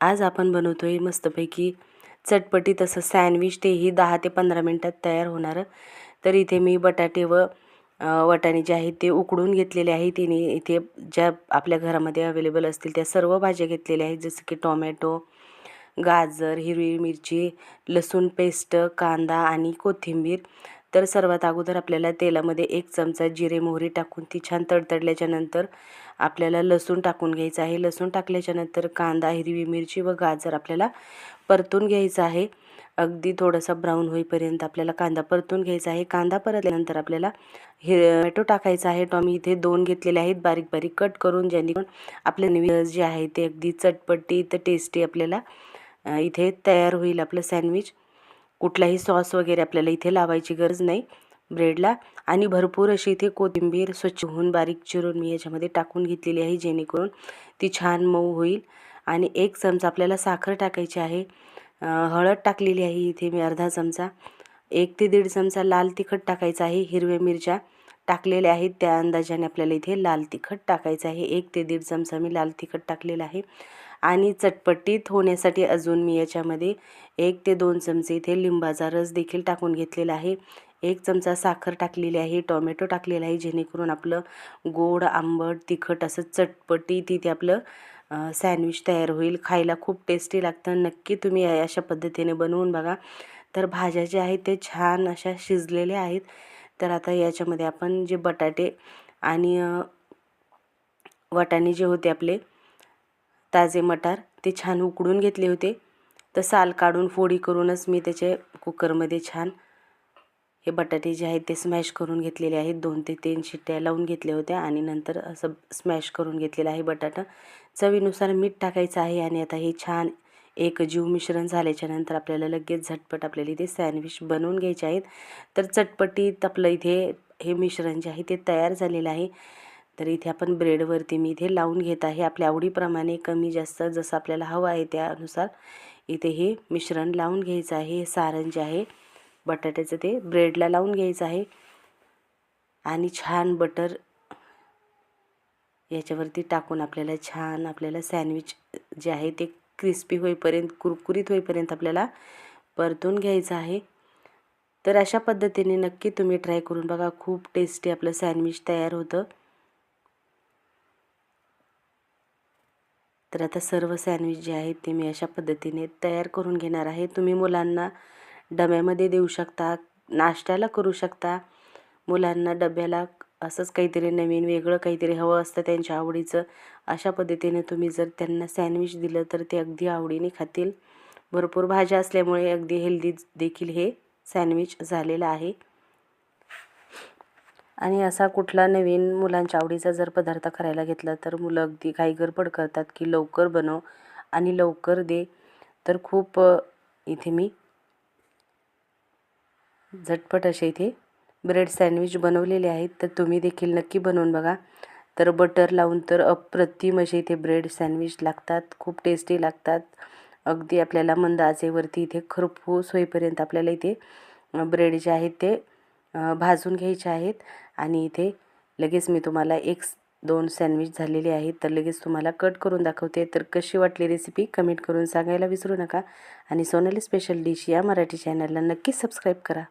आज आपण बनवतो आहे मस्तपैकी चटपटीत असं सँडविच तेही दहा ते पंधरा मिनटात तयार होणारं. तर इथे मी बटाटे व वटाणे वाटाणे जे आहेत ते उकडून घेतलेले आहे तिने इथे ज्या आपल्या घरामध्ये अवेलेबल असतील त्या सर्व भाज्या घेतलेल्या आहेत. जसं की टोमॅटो गाजर हिरवी मिरची लसूण पेस्ट कांदा आणि कोथिंबीर. तर सर्वात अगोदर आपल्याला तेलामध्ये एक चमचा जिरे मोहरी टाकून ती छान तडतडल्याच्या नंतर आपल्याला लसूण टाकून घ्यायचं आहे. लसूण टाकल्याच्या नंतर कांदा हिरवी मिरची व गाजर आपल्याला परतून घ्यायचं आहे. अगदी थोडासा ब्राऊन होईपर्यंत आपल्याला कांदा परतून घ्यायचा आहे. कांदा परतल्यानंतर आपल्याला हे टोमॅटो टाकायचा आहे. टॉमी इथे दोन घेतलेले आहेत. बारीक बारीक कट करून जेणेकरून आपले नवीन जे आहे ते अगदी चटपटी तर टेस्टी आपल्याला इथे तयार होईल आपलं सँडविच. कुठलाही सॉस वगैरे आपल्याला इथे लावायची गरज नाही. ब्रेडला आणि भरपूर अशी इथे कोथिंबीर स्वच्छ होऊन बारीक चिरून मी याच्यामध्ये टाकून घेतलेली आहे जेणेकरून ती छान मऊ होईल. आणि एक चमचा आपल्याला साखर टाकायची आहे. हळद टाकलेली आहे इथे मी अर्धा चमचा. एक ते दीड चमचा लाल तिखट टाकायचं आहे हिरव्या मिरच्या. टाकलेले आहेत. त्या अंदाजाने आपल्याला इथे लाल तिखट टाकायचं आहे. एक ते दीड चमचा मी लाल तिखट टाकलेलं आहे. आणि चटपटीत होण्यासाठी अजून मी याच्यामध्ये एक ते दोन चमचे इथे लिंबाचा रस देखील टाकून घेतलेला आहे. एक चमचा साखर टाकलेली आहे. टोमॅटो टाकलेला आहे. जेणेकरून आपलं गोड आंबट तिखट असं चटपटी तिथे आपलं सँडविच तयार होईल. खायला खूप टेस्टी लागतं. नक्की तुम्ही या- अशा पद्धतीने बनवून बघा. तर भाज्या ज्या आहेत ते छान अशा शिजलेल्या आहेत. तर आता याच्यामध्ये आपण जे बटाटे आणि वटाणे वाटाणे जे होते आपले ताजे मटार ते छान उकडून घेतले होते. तर साल काढून फोडी करूनच मी त्याचे कुकरमध्ये छान हे बटाटे जे आहेत ते स्मॅश करून घेतलेले आहेत. दोन ते तीन शिट्ट्या लावून घेतल्या होत्या आणि नंतर असं स्मॅश करून घेतलेलं आहे बटाटा. चवीनुसार मीठ टाकायचं आहे आणि आता हे छान एक जीव मिश्रण झाल्याच्यानंतर आपल्याला लगेच झटपट आपल्याला इथे सँडविच बनवून घ्यायचे आहेत. तर चटपटीत आपलं इथे हे मिश्रण जे आहे ते तयार झालेलं आहे. तर इथे आपण ब्रेडवरती मी इथे लावून घेत आहे. आपल्या आवडीप्रमाणे कमी जास्त जसं आपल्याला हवं आहे त्यानुसार इथे हे मिश्रण लावून घ्यायचं आहे. हे सारण जे आहे बटाट्याचं ते ब्रेडला लावून घ्यायचं आहे. आणि छान बटर याच्यावरती टाकून आपल्याला छान आपल्याला सँडविच जे आहे ते क्रिस्पी होईपर्यंत कुरकुरीत होईपर्यंत आपल्याला परतून घ्यायचं आहे. तर अशा पद्धतीने नक्की तुम्ही ट्राय करून बघा. खूप टेस्टी आपलं सँडविच तयार होतं. तर आता सर्व सँडविच जे आहेत ते मी अशा पद्धतीने तयार करून घेणार आहे. तुम्ही मुलांना डब्यामध्ये देऊ शकता नाश्त्याला करू शकता. मुलांना डब्याला असंच काहीतरी नवीन वेगळं काहीतरी हवं असतं त्यांच्या आवडीचं. अशा पद्धतीने तुम्ही जर त्यांना सँडविच दिलं तर ते अगदी आवडीने खातील. भरपूर भाज्या असल्यामुळे अगदी हेल्दी देखील हे सँडविच झालेलं आहे. आणि असा कुठला नवीन मुलांच्या आवडीचा जर पदार्थ करायला घेतला तर मुलं अगदी काही गडबड करतात की लवकर बनव आणि लवकर दे. तर खूप इथे मी झटपट असे इथे ब्रेड सँडविच बनवलेले आहेत तर तुम्ही देखील नक्की बनवून बघा. तर बटर लावून तर अप्रतिम असे इथे ब्रेड सँडविच लागतात खूप टेस्टी लागतात. अगदी आपल्याला मंद आचेवरती इथे खरपूस होईपर्यंत आपल्याला इथे ब्रेड जे आहेत ते भाजून घ्यायचे आहेत. आणि इथे लगेच मी तुम्हाला एक दोन सँडविच झालेले आहेत तर लगेच तुम्हाला कट करून दाखवते. तर कशी वाटली रेसिपी कमेंट करून सांगायला विसरू नका. आणि सोनाली स्पेशल डिश या मराठी चॅनलला नक्कीच सबस्क्राईब करा.